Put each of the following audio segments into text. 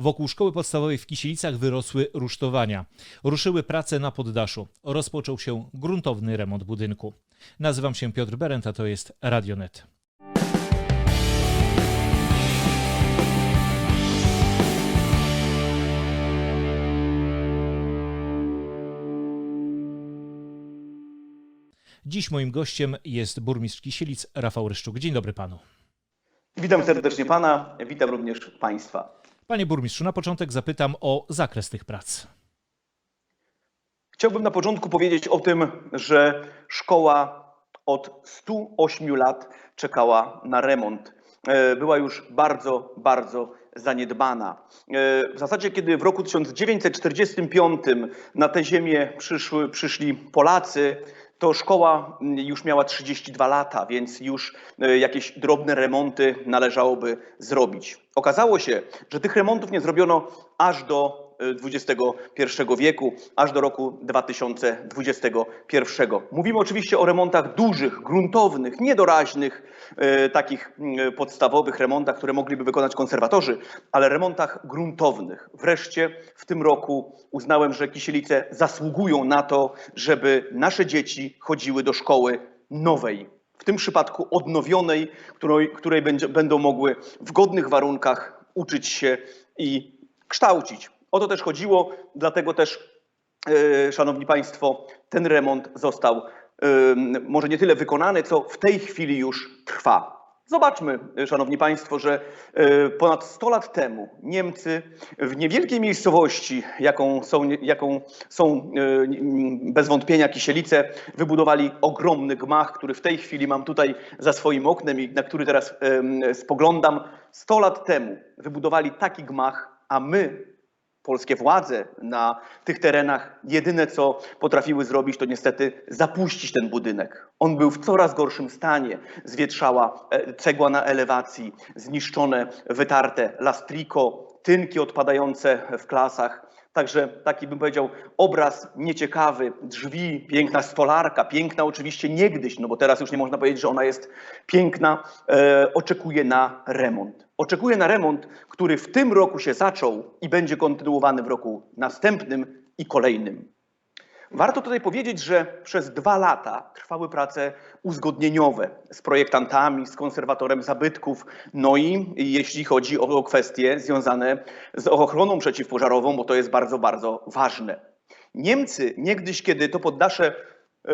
Wokół szkoły podstawowej w Kisielicach wyrosły rusztowania. Ruszyły prace na poddaszu. Rozpoczął się gruntowny remont budynku. Nazywam się Piotr Berent, a to jest Radionet. Dziś moim gościem jest burmistrz Kisielic Rafał Ryszczuk. Dzień dobry panu. Witam serdecznie pana, witam również państwa. Panie burmistrzu, na początek zapytam o zakres tych prac. Chciałbym na początku powiedzieć o tym, że szkoła od 108 lat czekała na remont. E, Była już bardzo, bardzo zaniedbana. E, W zasadzie, kiedy w roku 1945 na tę ziemię przyszły, przyszli Polacy, to szkoła mm, już miała 32 lata, więc już e, jakieś drobne remonty należałoby zrobić. Okazało się, że tych remontów nie zrobiono aż do XXI wieku, aż do roku 2021. Mówimy oczywiście o remontach dużych, gruntownych, niedoraźnych, e, takich podstawowych remontach, które mogliby wykonać konserwatorzy, ale remontach gruntownych. Wreszcie w tym roku uznałem, że Kisielice zasługują na to, żeby nasze dzieci chodziły do szkoły nowej. W tym przypadku odnowionej, której, której będzie, będą mogły w godnych warunkach uczyć się i kształcić. O to też chodziło, dlatego też, e, Szanowni Państwo, ten remont został e, może nie tyle wykonany, co w tej chwili już trwa. Zobaczmy, Szanowni Państwo, że e, ponad 100 lat temu Niemcy w niewielkiej miejscowości, jaką są, jaką są bez wątpienia Kisielice, wybudowali ogromny gmach, który w tej chwili mam tutaj za swoim oknem i na który teraz spoglądam. 100 lat temu wybudowali taki gmach, a my polskie władze na tych terenach jedyne co potrafiły zrobić, to niestety zapuścić ten budynek. On był w coraz gorszym stanie. Zwietrzała e, cegła na elewacji, zniszczone, wytarte lastriko, tynki odpadające w klasach. Także taki bym powiedział obraz nieciekawy, drzwi, piękna stolarka, piękna oczywiście niegdyś, no bo teraz już nie można powiedzieć, że ona jest piękna, e, oczekuje na remont. Oczekuje na remont, który w tym roku się zaczął i będzie kontynuowany w roku następnym i kolejnym. Warto tutaj powiedzieć, że przez dwa lata trwały prace uzgodnieniowe z projektantami, z konserwatorem zabytków, no i jeśli chodzi o kwestie związane z ochroną przeciwpożarową, bo to jest bardzo, bardzo ważne. Niemcy niegdyś, kiedy to poddasze e,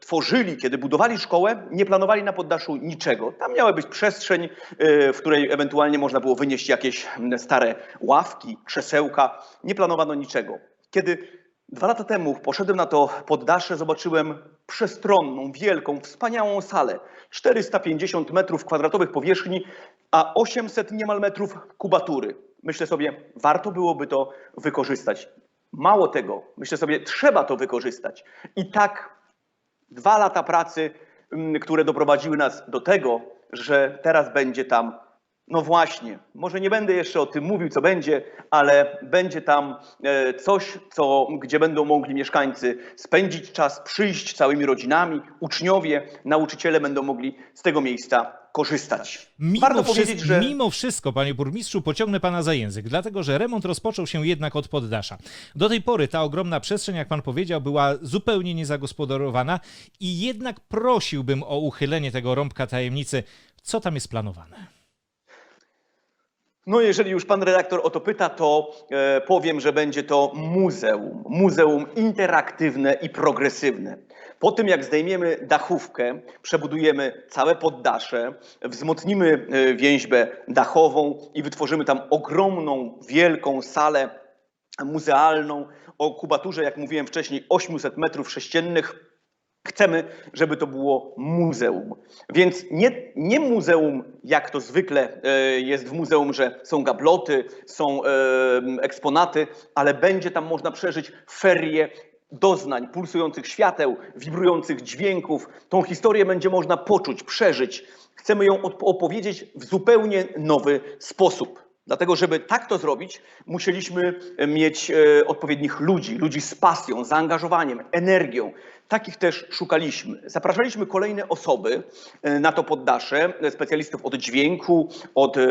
tworzyli, kiedy budowali szkołę, nie planowali na poddaszu niczego. Tam miała być przestrzeń, e, w której ewentualnie można było wynieść jakieś stare ławki, krzesełka. Nie planowano niczego. Kiedy Dwa lata temu poszedłem na to poddasze, zobaczyłem przestronną, wielką, wspaniałą salę. 450 metrów kwadratowych powierzchni, a 800 niemal metrów kubatury. Myślę sobie, warto byłoby to wykorzystać. Mało tego, myślę sobie, trzeba to wykorzystać. I tak dwa lata pracy, mm, które doprowadziły nas do tego, że teraz będzie tam no właśnie, może nie będę jeszcze o tym mówił, co będzie, ale będzie tam e, coś, co, gdzie będą mogli mieszkańcy spędzić czas, przyjść całymi rodzinami, uczniowie, nauczyciele będą mogli z tego miejsca korzystać. Mimo, Warto wszy- powiedzieć, że mimo wszystko, panie burmistrzu, pociągnę pana za język, dlatego że remont rozpoczął się jednak od poddasza. Do tej pory ta ogromna przestrzeń, jak pan powiedział, była zupełnie niezagospodarowana i jednak prosiłbym o uchylenie tego rąbka tajemnicy. Co tam jest planowane? No, jeżeli już pan redaktor o to pyta, to e, powiem, że będzie to muzeum. Muzeum interaktywne i progresywne. Po tym, jak zdejmiemy dachówkę, przebudujemy całe poddasze, wzmocnimy e, więźbę dachową i wytworzymy tam ogromną, wielką salę muzealną o kubaturze, jak mówiłem wcześniej, 800 metrów sześciennych. Chcemy, żeby to było muzeum. Więc nie, nie muzeum, jak to zwykle e, jest w muzeum, że są gabloty, są e, eksponaty, ale będzie tam można przeżyć ferię doznań, pulsujących świateł, wibrujących dźwięków. Tą historię będzie można poczuć, przeżyć. Chcemy ją op- opowiedzieć w zupełnie nowy sposób. Dlatego, żeby tak to zrobić, musieliśmy mieć e, odpowiednich ludzi, ludzi z pasją, zaangażowaniem, energią. Takich też szukaliśmy. Zapraszaliśmy kolejne osoby e, na to poddasze, e, specjalistów od dźwięku, od e,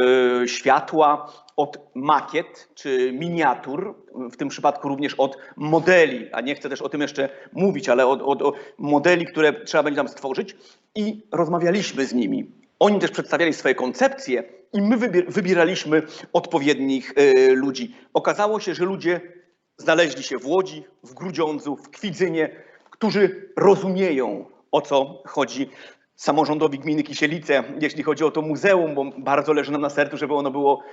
światła, od makiet czy miniatur, w tym przypadku również od modeli, a nie chcę też o tym jeszcze mówić, ale od, od, od modeli, które trzeba będzie tam stworzyć i rozmawialiśmy z nimi. Oni też przedstawiali swoje koncepcje i my wybier- wybieraliśmy odpowiednich e, ludzi. Okazało się, że ludzie znaleźli się w Łodzi, w Grudziądzu, w Kwidzynie, którzy rozumieją, o co chodzi samorządowi gminy Kisielice, jeśli chodzi o to muzeum, bo bardzo leży nam na sercu, żeby ono było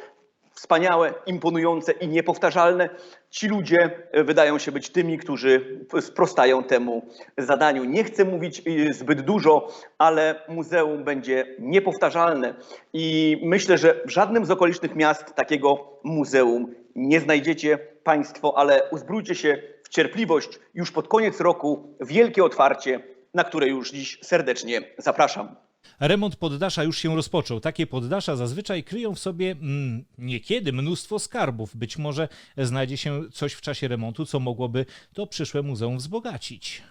wspaniałe, imponujące i niepowtarzalne. Ci ludzie e, wydają się być tymi, którzy sprostają temu zadaniu. Nie chcę mówić y, zbyt dużo, ale muzeum będzie niepowtarzalne i myślę, że w żadnym z okolicznych miast takiego muzeum nie znajdziecie Państwo, ale uzbrójcie się w cierpliwość. Już pod koniec roku wielkie otwarcie, na które już dziś serdecznie zapraszam. Remont poddasza już się rozpoczął. Takie poddasza zazwyczaj kryją w sobie mm, niekiedy mnóstwo skarbów. Być może znajdzie się coś w czasie remontu, co mogłoby to przyszłe muzeum wzbogacić.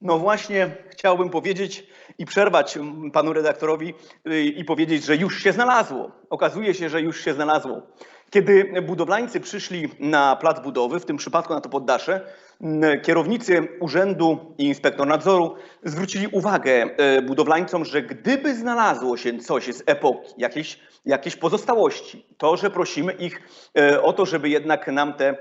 No właśnie chciałbym powiedzieć i przerwać mm, panu redaktorowi y, i powiedzieć, że już się znalazło. Okazuje się, że już się znalazło. Kiedy budowlańcy przyszli na plac budowy, w tym przypadku na to poddasze, kierownicy urzędu i inspektor nadzoru zwrócili uwagę e, budowlańcom, że gdyby znalazło się coś z epoki, jakieś, jakieś pozostałości, to że prosimy ich e, o to, żeby jednak nam te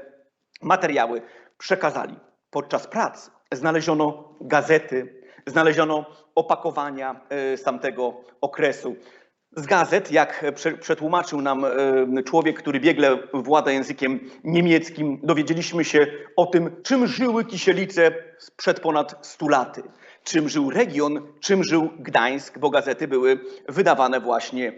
materiały przekazali. Podczas prac znaleziono gazety, znaleziono opakowania e, z tamtego okresu. Z gazet, jak prze- przetłumaczył nam e, człowiek, który biegle włada językiem niemieckim, dowiedzieliśmy się o tym, czym żyły Kisielice sprzed ponad 100 laty. Czym żył region, czym żył Gdańsk, bo gazety były wydawane właśnie e,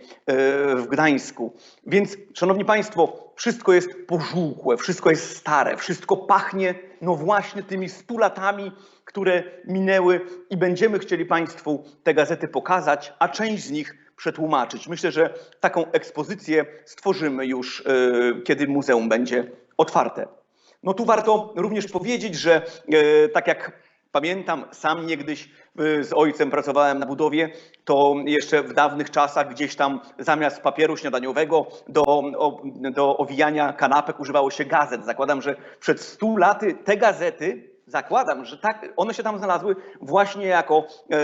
w Gdańsku. Więc, szanowni państwo, wszystko jest pożółkłe, wszystko jest stare, wszystko pachnie, no właśnie tymi 100 latami, które minęły i będziemy chcieli Państwu te gazety pokazać, a część z nich przetłumaczyć. Myślę, że taką ekspozycję stworzymy już, e, kiedy muzeum będzie otwarte. No tu warto również powiedzieć, że e, tak jak pamiętam, sam niegdyś e, z ojcem pracowałem na budowie, to jeszcze w dawnych czasach gdzieś tam zamiast papieru śniadaniowego do, do owijania kanapek używało się gazet. Zakładam, że przed 100 laty te gazety Zakładam, że tak, one się tam znalazły właśnie jako e,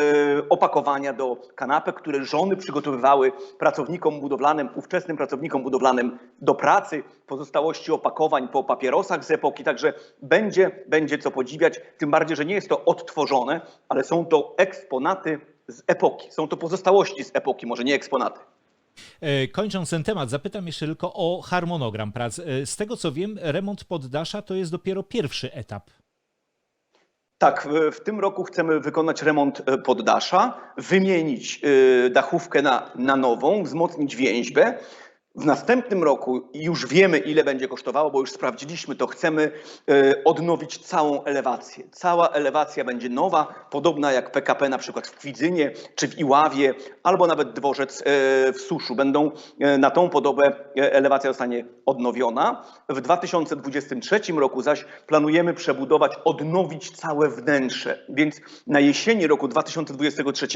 opakowania do kanapek, które żony przygotowywały pracownikom budowlanym, ówczesnym pracownikom budowlanym do pracy, pozostałości opakowań po papierosach z epoki, także będzie, będzie co podziwiać, tym bardziej, że nie jest to odtworzone, ale są to eksponaty z epoki, są to pozostałości z epoki, może nie eksponaty. E, Kończąc ten temat, zapytam jeszcze tylko o harmonogram prac. E, Z tego co wiem, remont poddasza to jest dopiero pierwszy etap. Tak, w, tym roku chcemy wykonać remont e, poddasza, wymienić e, dachówkę na, na nową, wzmocnić więźbę. W następnym roku już wiemy, ile będzie kosztowało, bo już sprawdziliśmy to. Chcemy e, odnowić całą elewację. Cała elewacja będzie nowa, podobna jak PKP na przykład w Kwidzynie czy w Iławie, albo nawet dworzec e, w Suszu. Będą e, na tą podobę elewacja zostanie odnowiona. W 2023 roku zaś planujemy przebudować, odnowić całe wnętrze. Więc na jesieni roku 2023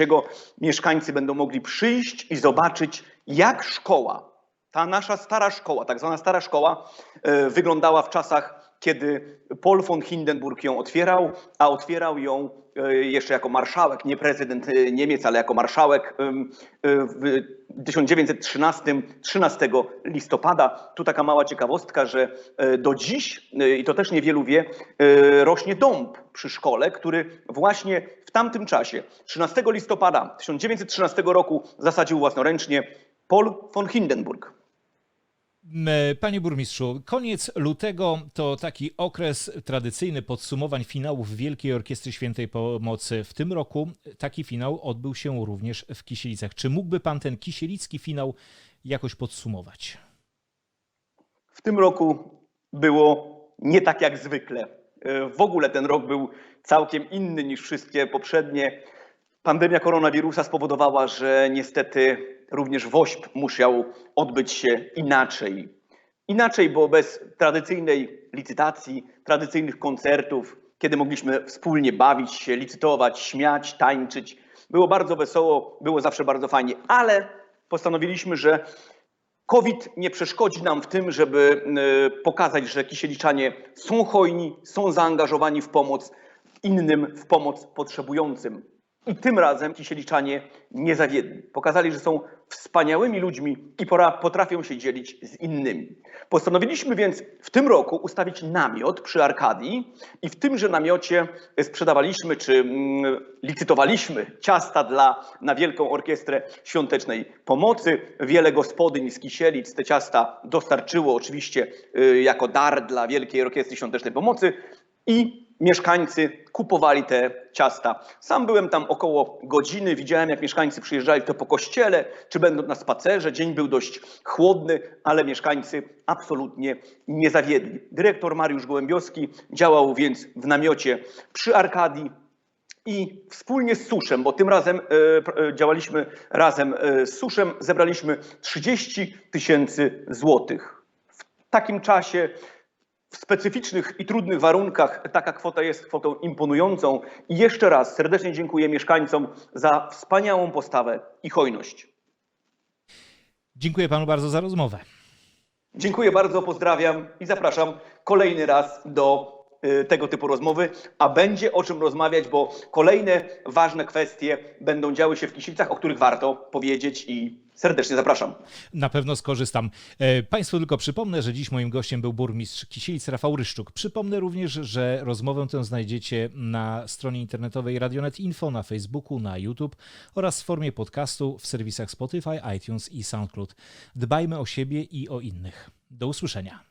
mieszkańcy będą mogli przyjść i zobaczyć, jak szkoła, ta nasza stara szkoła, tak zwana stara szkoła, e, wyglądała w czasach, kiedy Paul von Hindenburg ją otwierał, a otwierał ją e, jeszcze jako marszałek, nie prezydent e, Niemiec, ale jako marszałek w 1913 13 listopada. Tu taka mała ciekawostka, że do dziś, i to też niewielu wie, rośnie dąb przy szkole, który właśnie w tamtym czasie, 13 listopada 1913 roku, zasadził własnoręcznie Paul von Hindenburg. Panie burmistrzu, koniec lutego to taki okres tradycyjny podsumowań finałów Wielkiej Orkiestry Świętej Pomocy. W tym roku taki finał odbył się również w Kisielicach. Czy mógłby pan ten kisielicki finał jakoś podsumować? W tym roku było nie tak jak zwykle. E, W ogóle ten rok był całkiem inny niż wszystkie poprzednie. Pandemia koronawirusa spowodowała, że niestety również WOŚP musiał odbyć się inaczej. Inaczej, bo bez tradycyjnej licytacji, tradycyjnych koncertów, kiedy mogliśmy wspólnie bawić się, licytować, śmiać, tańczyć. Było bardzo wesoło, było zawsze bardzo fajnie, ale postanowiliśmy, że COVID nie przeszkodzi nam w tym, żeby y, pokazać, że kisieliczanie są hojni, są zaangażowani w pomoc innym, w pomoc potrzebującym. I tym razem kisieliczanie nie zawiedli. Pokazali, że są wspaniałymi ludźmi i pora, potrafią się dzielić z innymi. Postanowiliśmy więc w tym roku ustawić namiot przy Arkadii i w tymże namiocie sprzedawaliśmy czy mm, licytowaliśmy ciasta dla, na Wielką Orkiestrę Świątecznej Pomocy. Wiele gospodyń z Kisielic te ciasta dostarczyło oczywiście y, jako dar dla Wielkiej Orkiestry Świątecznej Pomocy i mieszkańcy kupowali te ciasta. Sam byłem tam około godziny, widziałem jak mieszkańcy przyjeżdżali to po kościele, czy będą na spacerze. Dzień był dość chłodny, ale mieszkańcy absolutnie nie zawiedli. Dyrektor Mariusz Gołębiowski działał więc w namiocie przy Arkadii i wspólnie z Suszem, bo tym razem e, e, działaliśmy razem e, z Suszem, zebraliśmy 30 tysięcy złotych. W takim czasie w specyficznych i trudnych warunkach taka kwota jest kwotą imponującą. I jeszcze raz serdecznie dziękuję mieszkańcom za wspaniałą postawę i hojność. Dziękuję panu bardzo za rozmowę. Dziękuję bardzo, pozdrawiam i zapraszam kolejny raz do y, tego typu rozmowy, a będzie o czym rozmawiać, bo kolejne ważne kwestie będą działy się w Kisilicach, o których warto powiedzieć i serdecznie zapraszam. Na pewno skorzystam. E, Państwu tylko przypomnę, że dziś moim gościem był burmistrz Kisielic Rafał Ryszczuk. Przypomnę również, że rozmowę tę znajdziecie na stronie internetowej Radionet Info, na Facebooku, na YouTube oraz w formie podcastu w serwisach Spotify, iTunes i SoundCloud. Dbajmy o siebie i o innych. Do usłyszenia.